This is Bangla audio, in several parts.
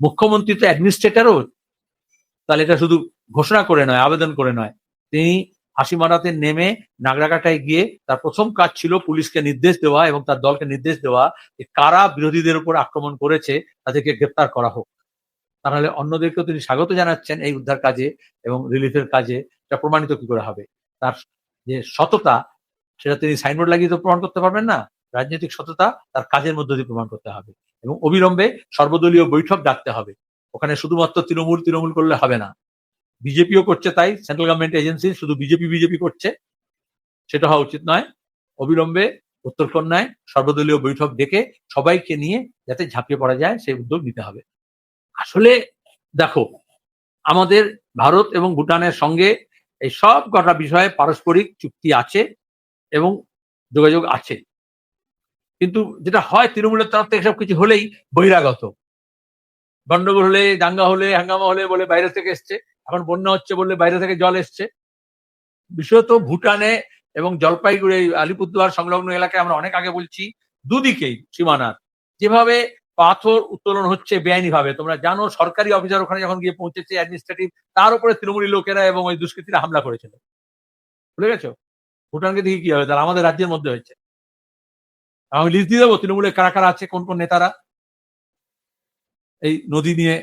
মুখ্যমন্ত্রী তো অ্যাডমিনিস্ট্রেটরও তাহলে এটা শুধু ঘোষণা করে নয়, আবেদন করে নয়। তিনি হাসিমারাতে নেমে নাগরাকাটায় গিয়ে তার প্রথম কাজ ছিল পুলিশকে নির্দেশ দেওয়া এবং তার দলকে নির্দেশ দেওয়া যে কারা বিরোধীদের উপর আক্রমণ করেছে, তাদেরকে গ্রেপ্তার করা হোক। তাহলে অন্যদেরকেও তিনি স্বাগত জানাচ্ছেন এই উদ্ধার কাজে এবং রিলিফের কাজে। এটা প্রমাণিত কি করে হবে? তার যে সততা, সেটা তিনি সাইনবোর্ড লাগিয়ে তো প্রমাণ করতে পারবেন না। রাজনৈতিক সততা তার কাজের মধ্য দিয়ে প্রমাণ করতে হবে। এবং অবিলম্বে সর্বদলীয় বৈঠক ডাকতে হবে। ওখানে শুধুমাত্র তৃণমূল তৃণমূল করলে হবে না। বিজেপিও করছে তাই সেন্ট্রাল গভর্নমেন্ট এজেন্সি শুধু বিজেপি বিজেপি করছে। সেটা হওয়া উচিত নয়। অবিলম্বে উত্তরকন্যায় সর্বদলীয় বৈঠক ডেকে সবাইকে নিয়ে যাতে ঝাঁপিয়ে পড়া যায়, সেই উদ্যোগ নিতে হবে। আসলে দেখো, আমাদের ভারত এবং ভুটানের সঙ্গে এই সব কটা বিষয়ে পারস্পরিক চুক্তি আছে এবং যোগাযোগ আছে। কিন্তু যেটা হয় তৃণমূলের তরফ থেকে সব কিছু হলেই বহিরাগত। গন্ডগোল হলে, দাঙ্গা হলে, হাঙ্গামা হলে বলে বাইরে থেকে এসছে। এখন বন্যা হচ্ছে বললে বাইরে থেকে জল এসছে। বিশেষত ভুটানে এবং জলপাইগুড়ি, আলিপুরদুয়ার সংলগ্ন এলাকায় আমরা অনেক আগে বলছি, দুদিকেই সীমানার। যেভাবে পাথর উত্তোলন হচ্ছে বেআইনি ভাবে তোমরা জানো সরকারি অফিসার ওখানে যখন গিয়ে পৌঁছেছে অ্যাডমিনিস্ট্রেটিভ তার উপরে তৃণমূলী লোকেরা এবং ওই দুষ্কৃতীরা হামলা করেছিল। বুঝে গেছো? ভুটানকে দেখি কি হবে? তারা আমাদের রাজ্যের মধ্যে হয়েছে। আমি লিস্ট দিয়ে দেবো, তৃণমূলের কারা কারা আছে, কোন কোন নেতারা। এই নদী নিয়ে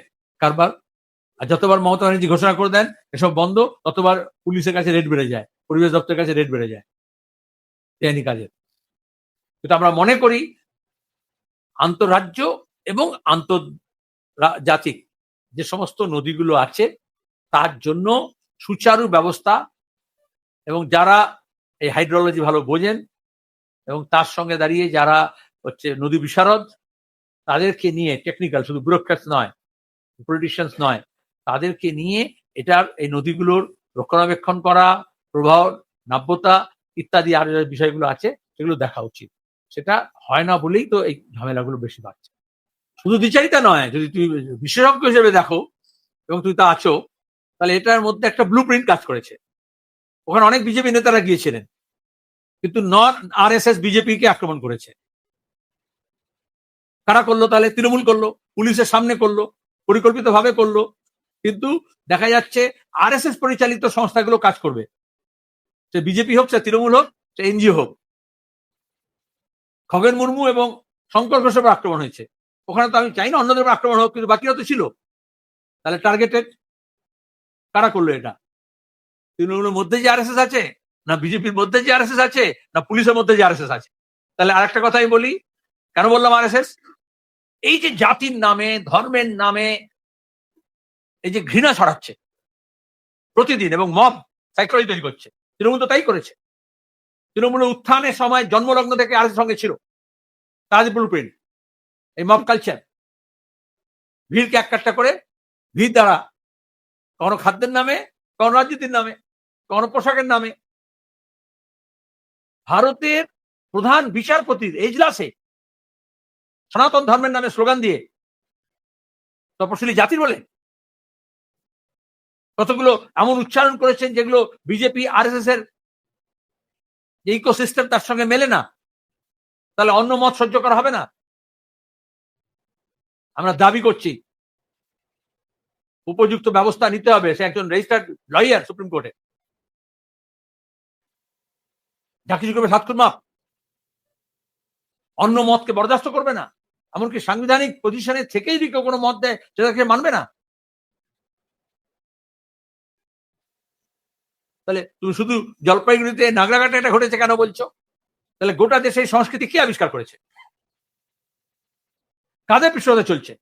কারবার। আর যতবার মমতা ব্যানার্জি ঘোষণা করে দেন, এসব বন্ধ, ততবার পুলিশের কাছে রেট বেড়ে যায়, পরিবেশ দপ্তরের কাছে রেট বেড়ে যায়। বেআইনি কাজের। কিন্তু আমরা মনে করি আন্তঃরাজ্য এবং আন্তর্জাতিক যে সমস্ত নদীগুলো আছে, তার জন্য সুচারু ব্যবস্থা এবং যারা এই হাইড্রোলজি ভালো বোঝেন এবং তার সঙ্গে দাঁড়িয়ে যারা হচ্ছে নদী বিশারদ, তাদেরকে নিয়ে টেকনিক্যাল শুধু ব্যুরোক্রেটস নয় পলিটিশিয়ানস নয়, তাদেরকে নিয়ে এটার এই নদীগুলোর রক্ষণাবেক্ষণ করা, প্রবাহ, নাব্যতা ইত্যাদি আর যে বিষয়গুলো আছে, সেগুলো দেখা উচিত। সেটা হয় না বলেই তো এই ঝামেলাগুলো বেশি বাড়ছে। শুধু দ্বিচারিতা নয়, যদি তুমি বিশেষজ্ঞ হিসেবে দেখো এবং তুমি তা আছো, তাহলে এটার মধ্যে একটা ব্লু প্রিন্ট কাজ করেছে। ওখানে অনেক বিজেপি নেতারা গিয়েছিলেন। কিন্তু নন আর এস এস বিজেপিকে আক্রমণ করেছে। কারা করল তাহলে? তৃণমূল করল, পুলিশের সামনে করল পরিকল্পিত ভাবে করল। কিন্তু দেখা যাচ্ছে আর এস এস পরিচালিত সংস্থাগুলো কাজ করবে। সে বিজেপি হোক, সে তৃণমূল হোক, সে এনজিও হোক। খগেন মুর্মু এবং শঙ্কর ঘোষের আক্রমণ হয়েছে। ওখানে তো আমি চাই না অন্যদের আক্রমণ হোক, কিন্তু বাকিরা তো ছিল। তাহলে টার্গেটেড কারা করল এটা? তৃণমূলের মধ্যে যে আরএসএস আছে না বিজেপির মধ্যে যে আরএসএস আছে, না পুলিশের মধ্যে যে আরএসএস আছে? তাহলে আরেকটা কথা আমি বলি, কেন বললাম আরএসএস? এই যে জাতির নামে, ধর্মের নামে এই যে ঘৃণা ছড়াচ্ছে প্রতিদিন এবং মব সাইকোলজি তৈরি করছে, তৃণমূল তো তাই করেছে। তৃণমূলের উত্থানের সময় জন্মলগ্ন থেকে আর সঙ্গে ছিল তাদের ব্লু প্রিন্ট, এই মব কালচার। ভিড়কে এক কাটটা করে ভিড় দ্বারা কখনো খাদ্যের নামে কখনো রাজনীতির নামে কখনো পোশাকের নামে ভারতের প্রধান বিচারপতির এজলাসে সনাতন ধর্মের নামে স্লোগান দিয়ে তপশিলি জাতির বলে কতগুলো এমন উচ্চারণ করেছেন যেগুলো বিজেপি আর এস এস এর যে ইকোসিস্টেম তার সঙ্গে মেলে না, তাহলে অন্য মত সহ্য করা হবে না? আমরা দাবি করছি, উপযুক্ত ব্যবস্থা নিতে হবে, সে একজন রেজিস্টার্ড লয়ার সুপ্রিম কোর্টে। যা কিছু করবে সাত মাপ অন্য মতকে বরদাস্ত করবে না। এমনকি সাংবিধানিক পজিশনে থেকেই যদি কেউ কোনো মত দেয় সেটাকে মানবে না। তাহলে তুমি শুধু জলপাইগুড়িতে নাগরাঘাটে এটা ঘটেছে কেন বলছো? তাহলে গোটা দেশে এই সংস্কৃতি কে আবিষ্কার করেছে? কাদের পৃষ্ঠতে চলছে?